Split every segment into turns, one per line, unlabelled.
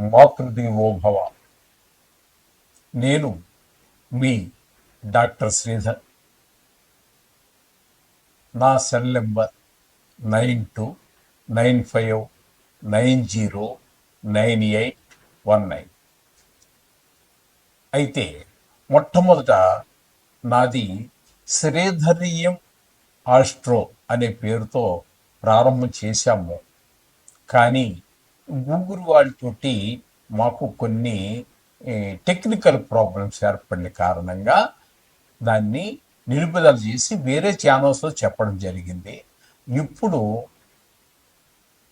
మాతృదేవోభవ. నేను మీ డాక్టర్ శ్రీధర్. నా cell number nine two nine five nine zero nine eight one nine. అయితే మొట్టమొదట నాది శ్రీధరీయం ఆస్ట్రో అనే పేరుతో ప్రారంభం చేశాము. కానీ గూగుల్ వాళ్ళతోటి మాకు కొన్ని టెక్నికల్ ప్రాబ్లమ్స్ ఏర్పడిన కారణంగా దాన్ని నిలుపుదల చేసి వేరే ఛానల్స్లో చెప్పడం జరిగింది. ఇప్పుడు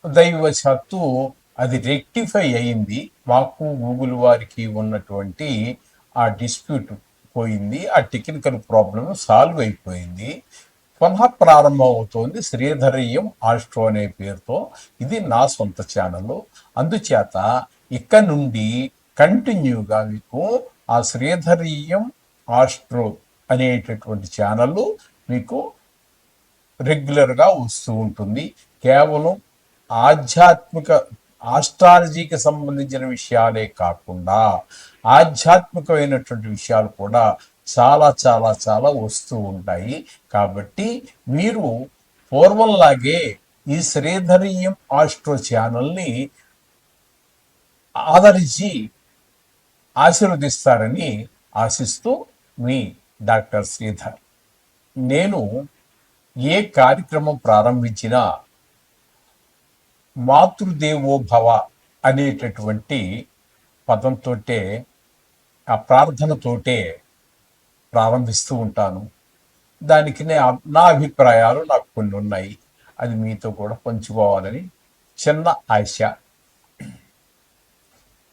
దైవశాత్తు అది రెక్టిఫై అయింది. మాకు గూగుల్ వారికి ఉన్నటువంటి ఆ డిస్ప్యూట్ పోయింది. ఆ టెక్నికల్ ప్రాబ్లం సాల్వ్ అయిపోయింది. పునః ప్రారంభం శ్రీధరీయం ఆస్ట్రో అనే పేరుతో. ఇది నా సొంత ఛానల్. అందుచేత ఇక్కడ నుండి కంటిన్యూగా మీకు ఆ శ్రీధరీయం ఆస్ట్రో అనేటటువంటి ఛానల్ మీకు రెగ్యులర్గా వస్తూ ఉంటుంది. కేవలం ఆధ్యాత్మిక ఆస్ట్రాలజీకి సంబంధించిన విషయాలే కాకుండా ఆధ్యాత్మికమైనటువంటి విషయాలు కూడా చాలా చాలా చాలా వస్తూ ఉంటాయి. కాబట్టి మీరు పూర్వంలాగే ఈ శ్రీధరీయం ఆస్ట్రో ఛానల్ని ఆదరించి ఆశీర్వదిస్తారని ఆశిస్తూ మీ డాక్టర్ శ్రీధర్. నేను ఏ కార్యక్రమం ప్రారంభించినా మాతృదేవో భవ అనేటటువంటి పదంతోటే ఆ ప్రార్థనతోటే ప్రారంభిస్తూ ఉంటాను. దానికి నే నా అభిప్రాయాలు నాకు కొన్ని ఉన్నాయి. అది మీతో కూడా పంచుకోవాలని చిన్న ఆశ.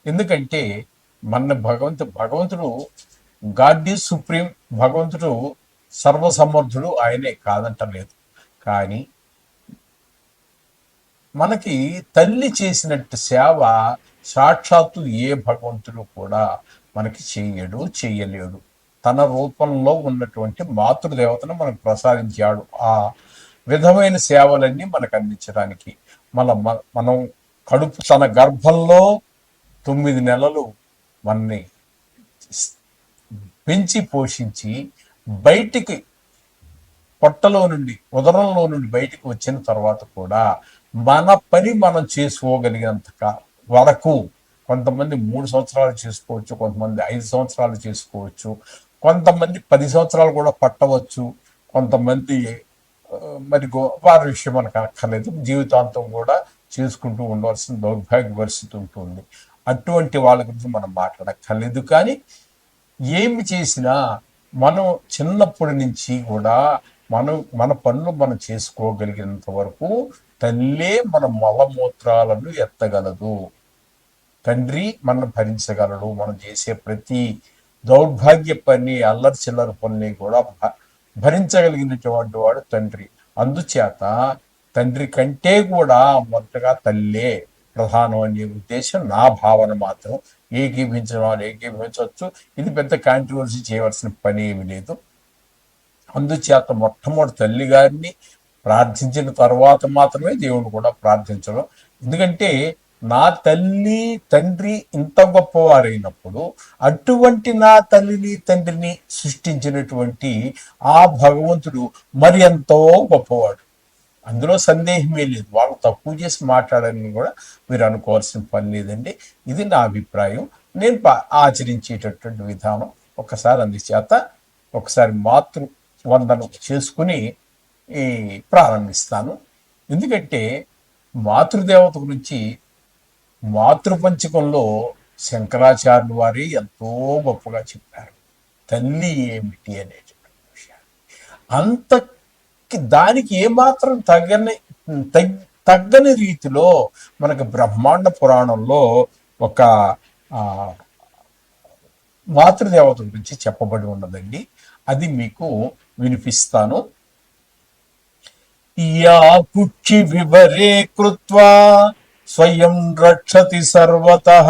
ఎందుకంటే మన భగవంతు భగవంతుడు గాడ్ ఈజ్ సుప్రీం భగవంతుడు సర్వసమర్థుడు ఆయనే కాదంటలేదు. కానీ మనకి తల్లి చేసినట్టు సేవ సాక్షాత్తు ఏ భగవంతుడు కూడా మనకి చేయడు చేయలేడు. తన రూపంలో ఉన్నటువంటి మాతృదేవతను మనకు ప్రసాదించాడు. ఆ విధమైన సేవలన్నీ మనకు అందించడానికి. మన మనం కడుపు తన గర్భంలో తొమ్మిది నెలలు మనని పెంచి పోషించి బయటికి పొట్టలో నుండి ఉదరంలో నుండి బయటికి వచ్చిన తర్వాత కూడా మన పని మనం చేసుకోగలిగినంత వరకు కొంతమంది మూడు సంవత్సరాలు చేసుకోవచ్చు కొంతమంది ఐదు సంవత్సరాలు చేసుకోవచ్చు కొంతమంది పది సంవత్సరాలు కూడా పట్టవచ్చు కొంతమంది మరి గో- వారి విషయం మనకు అక్కర్లేదు. జీవితాంతం కూడా చేసుకుంటూ ఉండవలసిన దౌర్భాగ్య పరిస్థితి ఉంటుంది. అటువంటి వాళ్ళ గురించి మనం మాట్లాడక్కర్లేదు. కానీ ఏమి చేసినా మనం చిన్నప్పటి నుంచి కూడా మనం మన పనులు మనం చేసుకోగలిగినంత వరకు తల్లే మన మలమూత్రాలను ఎత్తగలదు. తండ్రి మనం భరించగలడు. మనం చేసే ప్రతి దౌర్భాగ్య పని అల్లరి చిల్లర పని కూడా భ- భరించగలిగినటువంటి వాడు తండ్రి. అందుచేత తండ్రి కంటే కూడా మొదటగా తల్లే. ప్రధానం అనే ఉద్దేశం నా భావన మాత్రం ఏకీభించడం వాళ్ళు ఏకీభించవచ్చు. ఇది పెద్ద కాంట్రవర్సీ చేయవలసిన పని ఏమి లేదు. అందుచేత మొట్టమొదటి తల్లి గారిని ప్రార్థించిన తర్వాత మాత్రమే దేవుడు కూడా ప్రార్థించడం. ఎందుకంటే నా తల్లి తండ్రి ఇంత గొప్పవారైనప్పుడు అటువంటి నా తల్లిని తండ్రిని సృష్టించినటువంటి ఆ భగవంతుడు మరి ఎంతో గొప్పవాడు. అందులో సందేహమే లేదు. వాళ్ళు తక్కువ చేసి మాట్లాడాలని కూడా మీరు అనుకోవాల్సిన పని లేదండి. ఇది నా అభిప్రాయం. నేను పా- ఆచరించేటటువంటి విధానం ఒకసారి అందుచేత ఒకసారి మాతృ వందనం చేసుకుని ఈ ప్రారంభిస్తాను. ఎందుకంటే మాతృదేవత గురించి మాతృపంచకంలో శంకరాచార్యులు వారి ఎంతో గొప్పగా చెప్పారు. తల్లి ఏమిటి అనేటువంటి విషయాన్ని. అంత దానికి ఏమాత్రం తగ్గని తగ్గని రీతిలో మనకు బ్రహ్మాండ పురాణంలో ఒక మాతృదేవత గురించి చెప్పబడి ఉన్నదండి. అది మీకు వినిపిస్తాను. యా పుక్షి వివరే కృత్వా स्वयं रक्षति सर्वतः।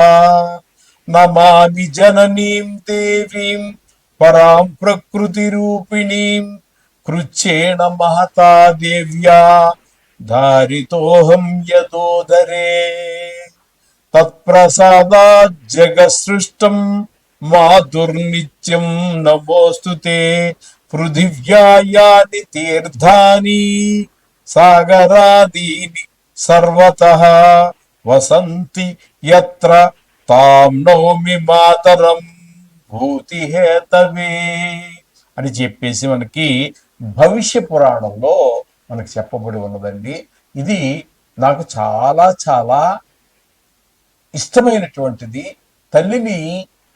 नमामि जननीं देवीं, परां प्रकृतिरूपिणीं। कृच्छेण महता देव्या, धारितोऽहं यदोदरे। तत्प्रसादाज्जगसृष्टं मातुर्नित्यं नमोऽस्तु ते। पृथिव्या यानि तीर्थानि, सागरादीनि సర్వత వసంతి యత్ర తాం నోమి మాతరం భూతి హేతవే అని చెప్పేసి మనకి భవిష్య పురాణంలో మనకు చెప్పబడి ఉన్నదండి. ఇది నాకు చాలా చాలా ఇష్టమైనటువంటిది. తల్లిని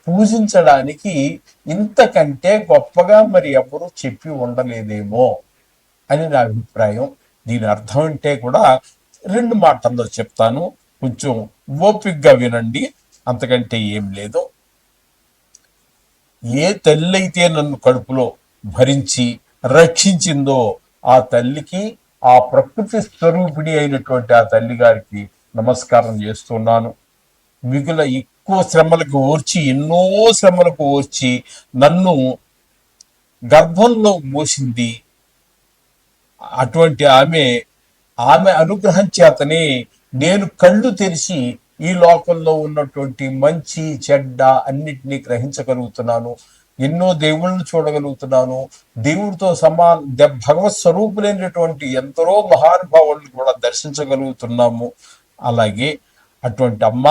పూజించడానికి ఇంతకంటే గొప్పగా మరి ఎవరు చెప్పి ఉండలేదేమో అని నా అభిప్రాయం. దీని అర్థం అంటే కూడా రెండు మాటల్లో చెప్తాను. కొంచెం ఓపిక్గా వినండి. అంతకంటే ఏం లేదు. ఏ తల్లి అయితే నన్ను కడుపులో భరించి రక్షించిందో ఆ తల్లికి ఆ ప్రకృతి స్వరూపిణి అయినటువంటి ఆ తల్లి గారికి నమస్కారం చేస్తున్నాను. మిగుల ఎక్కువ శ్రమలకు ఓర్చి ఎన్నో శ్రమలకు ఓర్చి నన్ను గర్భంలో మోసింది. అటువంటి ఆమె ఆమె అనుగ్రహం చేతనే నేను కళ్ళు తెరిచి ఈ లోకంలో ఉన్నటువంటి మంచి చెడ్డ అన్నిటినీ గ్రహించగలుగుతున్నాను. ఎన్నో దేవుళ్ళను చూడగలుగుతున్నాను. దేవుడితో సమా భగవత్ స్వరూపులైనటువంటి ఎందరో మహానుభావులను కూడా దర్శించగలుగుతున్నాము. అలాగే అటువంటి అమ్మ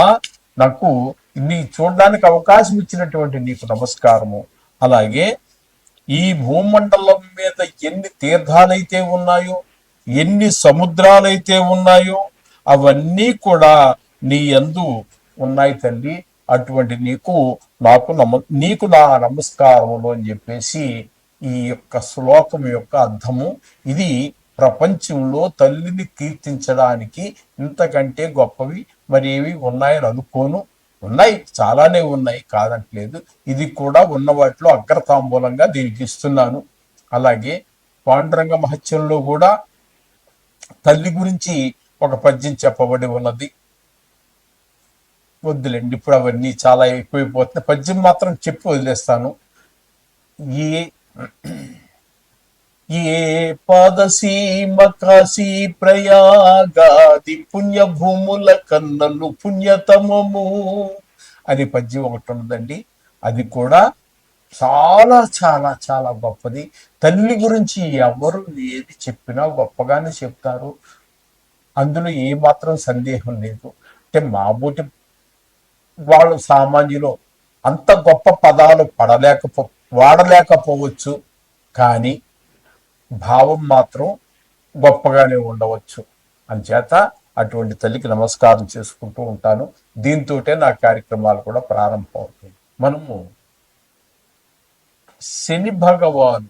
నాకు నీ చూడడానికి అవకాశం ఇచ్చినటువంటి నీకు నమస్కారము. అలాగే ఈ భూమండలం మీద ఎన్ని తీర్థాలైతే ఉన్నాయో ఎన్ని సముద్రాలైతే ఉన్నాయో అవన్నీ కూడా నీ యందు ఉన్నాయి తల్లి. అటువంటి నీకు నాకు నమ నీకు నా నమస్కారములు అని చెప్పేసి ఈ యొక్క శ్లోకం యొక్క అర్థము. ఇది ప్రపంచంలో తల్లిని కీర్తించడానికి ఇంతకంటే గొప్పవి మరి ఏవి ఉన్నాయని అనుకోను. ఉన్నాయి చాలానే ఉన్నాయి కాదట్లేదు ఇది కూడా ఉన్న వాటిలో అగ్రతాంబూలంగా దీనికి ఇస్తున్నాను. అలాగే పాండురంగ మహత్యంలో కూడా తల్లి గురించి ఒక పద్యం చెప్పబడి ఉన్నది. వద్దులేండి ఇప్పుడు అవన్నీ చాలా ఎక్కువైపోతున్నాయి. పద్యం మాత్రం చెప్పి వదిలేస్తాను. ఏ ఏ పాదసీమ కాశీ ప్రయాగాది పుణ్యభూముల కన్నలు పుణ్యతమము అని పద్యం ఒకటి ఉన్నదండి. అది కూడా చాలా చాలా చాలా గొప్పది. తల్లి గురించి ఎవరు ఏది చెప్పినా గొప్పగానే చెప్తారు. అందులో ఏ మాత్రం సందేహం లేదు. అంటే మాబూటి వాళ్ళు సామాన్యులు అంత గొప్ప పదాలు పడలేకపో వాడలేకపోవచ్చు. కానీ భావం మాత్రం గొప్పగానే ఉండవచ్చు. అంచేత అటువంటి తల్లికి నమస్కారం చేసుకుంటూ ఉంటాను. దీంతోటే నా కార్యక్రమాలు కూడా ప్రారంభం అవుతాయి మనము శని భగవాను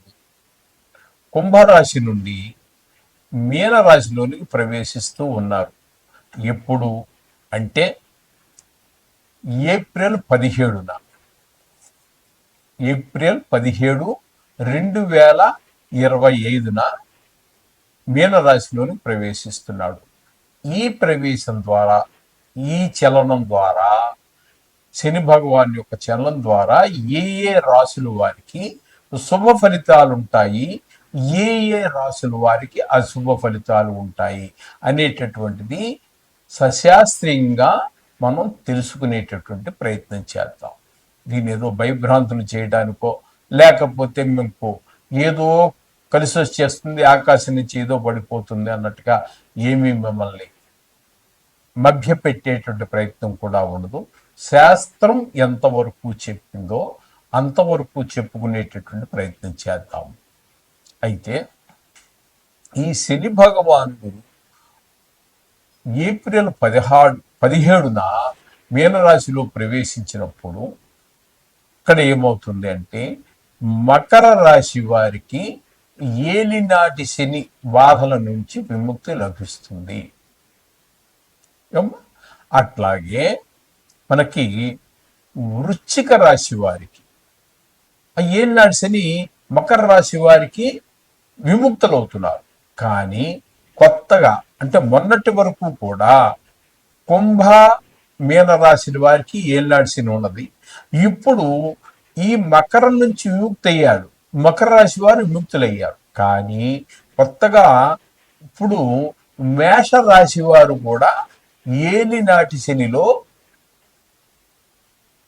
కుంభరాశి నుండి మీనరాశిలోనికి ప్రవేశిస్తూ ఉన్నారు. ఎప్పుడు? అంటే ఏప్రిల్ పదిహేడున. ఏప్రిల్ పదిహేడు రెండు వేల ఇరవై ఐదున మీనరాశిలోని ప్రవేశిస్తున్నాడు. ఈ ప్రవేశం ద్వారా ఈ చలనం ద్వారా శని భగవాన్ యొక్క చలనం ద్వారా ఏ ఏ రాశుల వారికి శుభ ఫలితాలు ఉంటాయి ఏ ఏ రాశుల వారికి అశుభ ఫలితాలు ఉంటాయి అనేటటువంటిది సశాస్త్రీయంగా మనం తెలుసుకునేటటువంటి ప్రయత్నం చేద్దాం. దీని ఏదో భయభ్రాంతులు చేయడానికో లేకపోతే మీకు ఏదో కలిసి వచ్చేస్తుంది ఆకాశం నుంచి ఏదో పడిపోతుంది అన్నట్టుగా ఏమీ మిమ్మల్ని మభ్యపెట్టేటువంటి ప్రయత్నం కూడా ఉండదు. శాస్త్రం ఎంతవరకు చెప్పిందో అంతవరకు చెప్పుకునేటటువంటి ప్రయత్నం చేద్దాం. అయితే ఈ శని భగవానుడు ఏప్రిల్ పదిహాడు పదిహేడున మీనరాశిలో ప్రవేశించినప్పుడు ఇక్కడ ఏమవుతుంది అంటే మకర రాశి వారికి ఏలినాటి శని బాధల నుంచి విముక్తి లభిస్తుంది. అట్లాగే మనకి వృశ్చిక రాశి వారికి ఆ ఏలినాటి శని మకర రాశి వారికి విముక్తులవుతున్నారు. కానీ కొత్తగా అంటే మొన్నటి వరకు కూడా కుంభ మీన రాశి వారికి ఏనాడు శని ఉన్నది. ఇప్పుడు ఈ మకరం నుంచి విముక్తి అయ్యాడు మకర రాశి వారు విముక్తులయ్యారు. కానీ కొత్తగా ఇప్పుడు మేష రాశి వారు కూడా ఏలినాటి శనిలో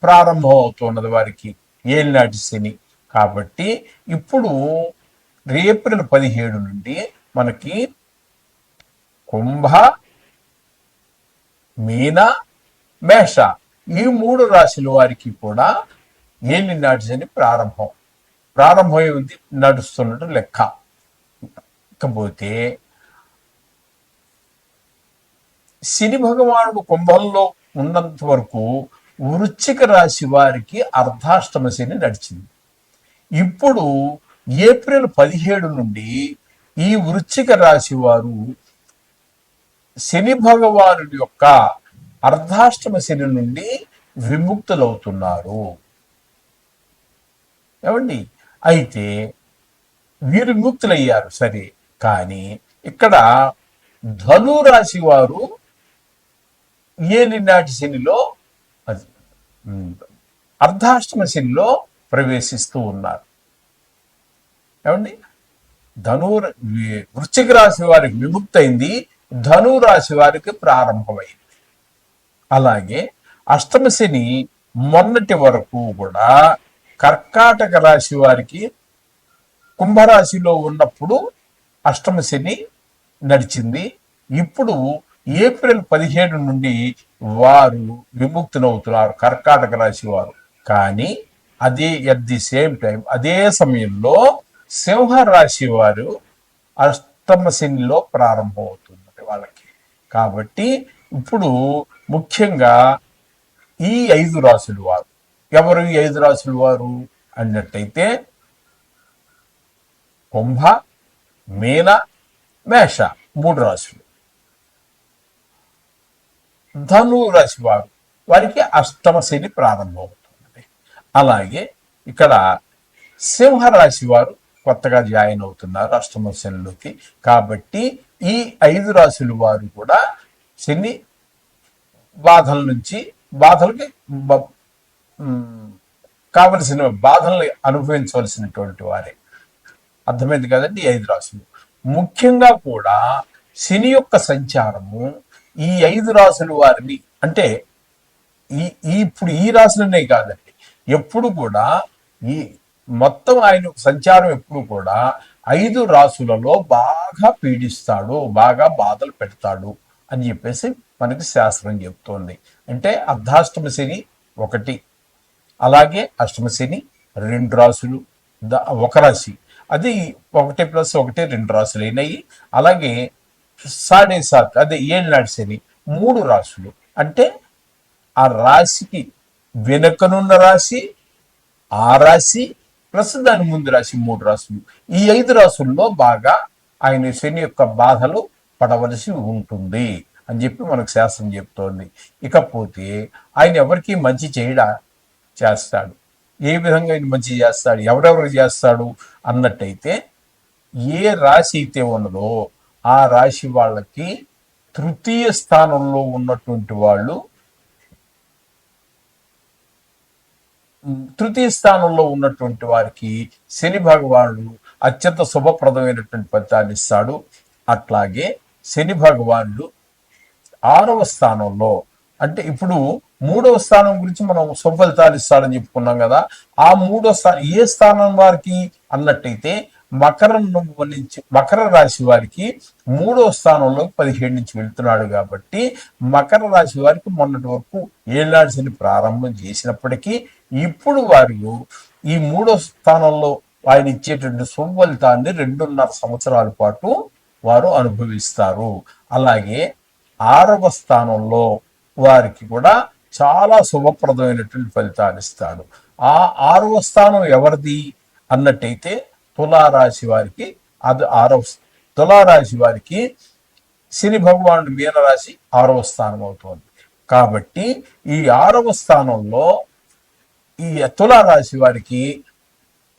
ప్రారంభం అవుతున్నది వారికి. ఏలినాటి శని. కాబట్టి ఇప్పుడు ఏప్రిల్ పదిహేడు నుండి మనకి కుంభ మీన మేష ఈ మూడు రాశుల వారికి కూడా ఏలి నాటి శని ప్రారంభం. ప్రారంభమై ఉంది నడుస్తున్నట్టు లెక్క. ఇకపోతే శని భగవానుడు కుంభంలో ఉన్నంత వరకు వృశ్చిక రాశి వారికి అర్ధాష్టమ శని నడిచింది. ఇప్పుడు ఏప్రిల్ పదిహేడు నుండి ఈ వృశ్చిక రాశి వారు శని భగవానుడి యొక్క అర్ధాష్టమ శని నుండి విముక్తులవుతున్నారు. ఏమండి? అయితే వీరు విముక్తులయ్యారు సరే. కానీ ఇక్కడ ధనురాశి వారు ఏలినాటి శనిలో అర్ధాష్టమ శనిలో ప్రవేశిస్తూ ఉన్నారు. ఏమండి? ధను వృశ్చిక రాశి వారికి విముక్తయింది ధను రాశి వారికి ప్రారంభమైంది. అలాగే అష్టమ శని మొన్నటి వరకు కూడా కర్కాటక రాశి వారికి కుంభరాశిలో ఉన్నప్పుడు అష్టమ శని నడిచింది. ఇప్పుడు ఏప్రిల్ పదిహేడు నుండి వారు విముక్తులవుతున్నారు కర్కాటక రాశి వారు. కానీ అదే ఎట్ ది సేమ్ టైం అదే సమయంలో సింహ రాశి వారు అష్టమ శనిలో అవుతుంది వాళ్ళకి. కాబట్టి ఇప్పుడు ముఖ్యంగా ఈ ఐదు రాశులు వారు. ఎవరు ఈ ఐదు రాశులు వారు? అన్నట్టయితే కుంభ మీన మేష మూడు రాశులు. ధను రాశి వారు వారికి అష్టమ శని ప్రారంభమవుతుంది అలాగే ఇక్కడ సింహరాశి వారు కొత్తగా జాయిన్ అవుతున్నారు అష్టమ శనిలోకి. కాబట్టి ఈ ఐదు రాశుల వారు కూడా శని బాధల నుంచి బాధలకి కావలసిన బాధల్ని అనుభవించవలసినటువంటి వారే. అర్థమైంది కదండి ఐదు రాశులు. ముఖ్యంగా కూడా శని యొక్క సంచారము ఈ ఐదు రాసుల వారిని అంటే ఈ ఈ ఇప్పుడు ఈ రాసులనే కాదండి. ఎప్పుడు కూడా ఈ మొత్తం ఆయన సంచారం ఎప్పుడు కూడా ఐదు రాసులలో బాగా పీడిస్తాడు బాగా బాధలు పెడతాడు అని చెప్పేసి మనకి శాస్త్రం చెప్తోంది. అంటే అర్ధాష్టమ శని ఒకటి అలాగే అష్టమ శని రెండు రాసులు ద- ఒక రాశి. అది ఒకటి ప్లస్ ఒకటి రెండు రాసులు అయినాయి అలాగే సాడేసాక్ అదే ఏళ్ళనాడు శని మూడు రాసులు అంటే ఆ రాశికి వెనుకనున్న రాశి ఆ రాశి ప్లస్ దాని ముందు రాశి మూడు రాశులు. ఈ ఐదు రాసుల్లో బాగా ఆయన శని యొక్క బాధలు పడవలసి ఉంటుంది అని చెప్పి మనకు శాస్త్రం చెప్తోంది. ఇకపోతే ఆయన ఎవరికి మంచి చేయడా? చేస్తాడు. ఏ విధంగా ఆయన మంచి చేస్తాడు? ఎవరెవరు చేస్తాడు? అన్నట్టయితే ఏ రాశి అయితే ఉన్నదో ఆ రాశి వాళ్ళకి తృతీయ స్థానంలో ఉన్నటువంటి వాళ్ళు తృతీయ స్థానంలో ఉన్నటువంటి వారికి శని భగవానుడు అత్యంత శుభప్రదమైనటువంటి ఫలితాన్ని ఇస్తాడు. అట్లాగే శని భగవానుడు ఆరవ స్థానంలో అంటే ఇప్పుడు మూడవ స్థానం గురించి మనం శుభఫలితాలు ఇస్తాడని చెప్పుకున్నాం కదా ఆ మూడో స్థానం ఏ స్థానం వారికి అన్నట్టయితే మకరం నుంచి మకర రాశి వారికి మూడో స్థానంలో పదిహేడు నుంచి వెళ్తున్నాడు కాబట్టి మకర రాశి వారికి మొన్నటి వరకు ఏలాడ్సిని ప్రారంభం చేసినప్పటికీ ఇప్పుడు వారు ఈ మూడో స్థానంలో ఆయన ఇచ్చేటువంటి శుభఫలితాన్ని రెండున్నర సంవత్సరాల పాటు వారు అనుభవిస్తారు. అలాగే ఆరవ స్థానంలో వారికి కూడా చాలా శుభప్రదమైనటువంటి ఫలితాలు ఇస్తాడు. ఆ ఆరవ స్థానం ఎవరిది? అన్నట్టయితే తులారాశి వారికి అది ఆరవ తులారాశి వారికి శని భగవానుడు మీనరాశి ఆరవ స్థానం అవుతుంది. కాబట్టి ఈ ఆరవ స్థానంలో ఈ తులారాశి వారికి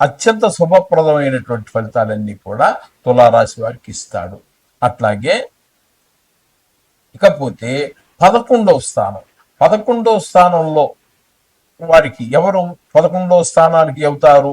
అత్యంత శుభప్రదమైనటువంటి ఫలితాలన్నీ కూడా తులారాశి వారికి ఇస్తాడు. అట్లాగే ఇకపోతే పదకొండవ స్థానం పదకొండవ స్థానంలో వారికి ఎవరు పదకొండవ స్థానానికి అవుతారు?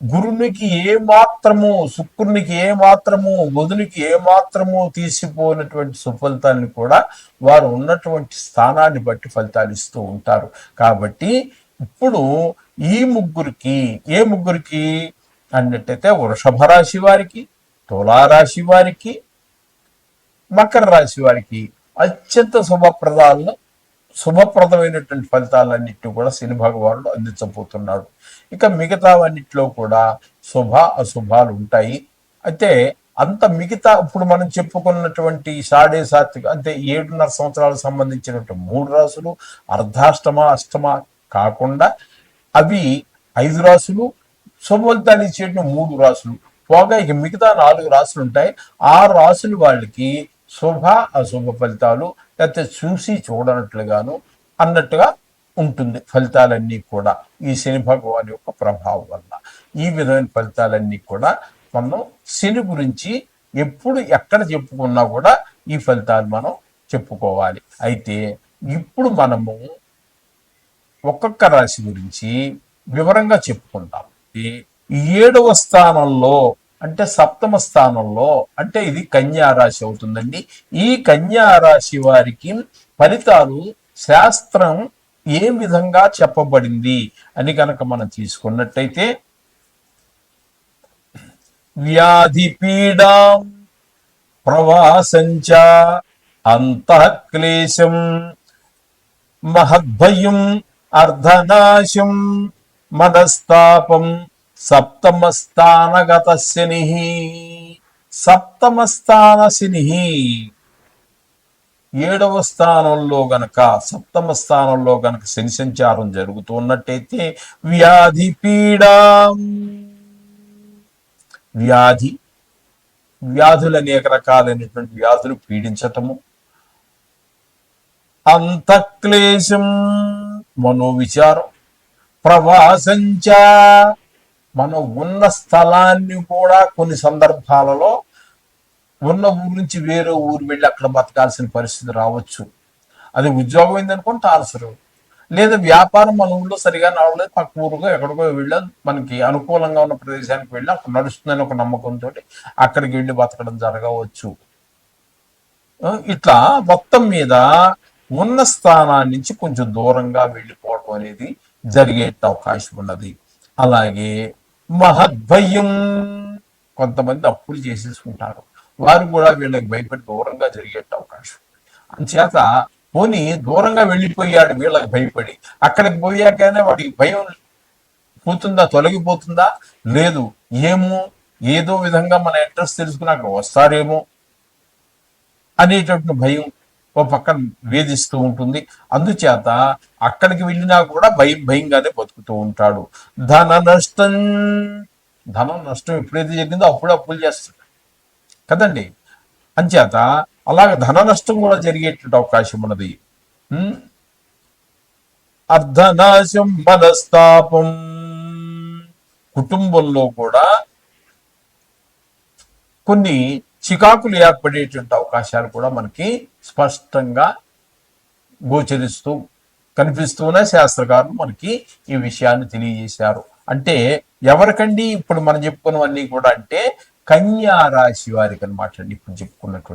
గురునికి ఏ మాత్రము శుక్రునికి ఏ మాత్రము బుధునికి ఏ మాత్రము తీసిపోయినటువంటి సుఫలితాన్ని కూడా వారు ఉన్నటువంటి స్థానాన్ని బట్టి ఫలితాలు ఇస్తూ ఉంటారు. కాబట్టి ఇప్పుడు ఈ ముగ్గురికి ఏ ముగ్గురికి అన్నట్టయితే వృషభ రాశి వారికి తులారాశి వారికి మకర రాశి వారికి అత్యంత శుభప్రదాలను శుభప్రదమైనటువంటి ఫలితాలన్నింటినీ కూడా శని భగవానుడు అందించబోతున్నాడు. ఇక మిగతావన్నిటిలో కూడా శుభ అశుభాలు ఉంటాయి. అయితే అంత మిగతా ఇప్పుడు మనం చెప్పుకున్నటువంటి సాడే సాత్విక అంటే ఏడున్నర సంవత్సరాలకు సంబంధించినటువంటి మూడు రాసులు అర్ధాష్టమ అష్టమ కాకుండా అవి ఐదు రాసులు శుభఫలితాలు ఇచ్చేటువంటి మూడు రాసులు. పోగా ఇక మిగతా నాలుగు రాసులు ఉంటాయి. ఆ రాసులు వాళ్ళకి శుభ అశుభ ఫలితాలు లేకపోతే చూసి చూడనట్లుగాను అన్నట్టుగా ఉంటుంది ఫలితాలన్నీ కూడా ఈ శని భగవాన్ యొక్క ప్రభావం వల్ల ఈ విధమైన ఫలితాలన్నీ కూడా మనం శని గురించి ఎప్పుడు ఎక్కడ చెప్పుకున్నా కూడా ఈ ఫలితాలు మనం చెప్పుకోవాలి. అయితే ఇప్పుడు మనము ఒక్కొక్క రాశి గురించి వివరంగా చెప్పుకుంటాం. ఈ ఏడవ స్థానంలో అంటే సప్తమ స్థానంలో అంటే ఇది కన్యారాశి అవుతుందండి. ఈ కన్యారాశి వారికి ఫలితాలు శాస్త్రం ఏ విధంగా చెప్పబడింది అని కనుక మనం తీసుకున్నట్టయితే వ్యాధి పీడాం ప్రవాసంచ అంతఃక్లేశం మహద్భయం అర్ధనాశం మనస్తాపం సప్తమస్థానగత శని సప్తమస్థాన శని ఏడవ స్థానంలో గనక సప్తమ స్థానంలో గనక శని సంచారం జరుగుతున్నట్టయితే వ్యాధి పీడ. వ్యాధి. వ్యాధులు అనేక రకాలైనటువంటి వ్యాధులు పీడించటము. అంతఃక్లేశం మనోవిచారం. ప్రవాసంచ మనం ఉన్న స్థలాన్ని కూడా కొన్ని సందర్భాలలో ఉన్న ఊరు నుంచి వేరే ఊరు వెళ్ళి అక్కడ బతకాల్సిన పరిస్థితి రావచ్చు. అది ఉద్యోగం అయిందనుకోండి ట్రాన్స్ఫర్ లేదా వ్యాపారం మన ఊళ్ళో సరిగా నడవలేదు పక్క ఊరుగా ఎక్కడికో వెళ్ళాం మనకి అనుకూలంగా ఉన్న ప్రదేశానికి వెళ్ళి అక్కడ నడుస్తుందని ఒక నమ్మకంతో అక్కడికి వెళ్ళి బతకడం జరగవచ్చు. ఇట్లా మొత్తం మీద ఉన్న స్థానాన్ని నుంచి కొంచెం దూరంగా వెళ్ళిపోవడం అనేది జరిగే అవకాశం ఉన్నది. అలాగే మహద్భయం కొంతమంది అప్పులు చేసేసుకుంటారు. వారు కూడా వీళ్ళకి భయపడి దూరంగా జరిగే అవకాశం అంచేత పోనీ దూరంగా వెళ్ళిపోయాడు వీళ్ళకి భయపడి అక్కడికి పోయాకనే వాడికి భయం పోతుందా తొలగిపోతుందా? లేదు. ఏమో ఏదో విధంగా మన అడ్రస్ తెలుసుకున్నాక వస్తారేమో అనేటటువంటి భయం ఓ పక్కన వేధిస్తూ ఉంటుంది. అందుచేత అక్కడికి వెళ్ళినా కూడా భయం భయంగానే బతుకుతూ ఉంటాడు. ధన నష్టం ధనం నష్టం ఎప్పుడైతే జరిగిందో అప్పుడు అప్పులు చేస్తాడు. కదండి? అంచేత అలాగ ధన నష్టం కూడా జరిగేటువంటి అవకాశం ఉన్నది. అర్ధనాశం మనస్తాపం. కుటుంబంలో కూడా కొన్ని చికాకులు ఏర్పడేటువంటి అవకాశాలు కూడా మనకి స్పష్టంగా గోచరిస్తూ కనిపిస్తూనే శాస్త్రకారులు మనకి ఈ విషయాన్ని తెలియజేశారు. అంటే ఎవరికండి ఇప్పుడు మనం చెప్పుకున్నవన్నీ కూడా అంటే కన్యా రాశి వారికి అనమాట అండి. ఇప్పుడు చెప్పుకున్నటువంటి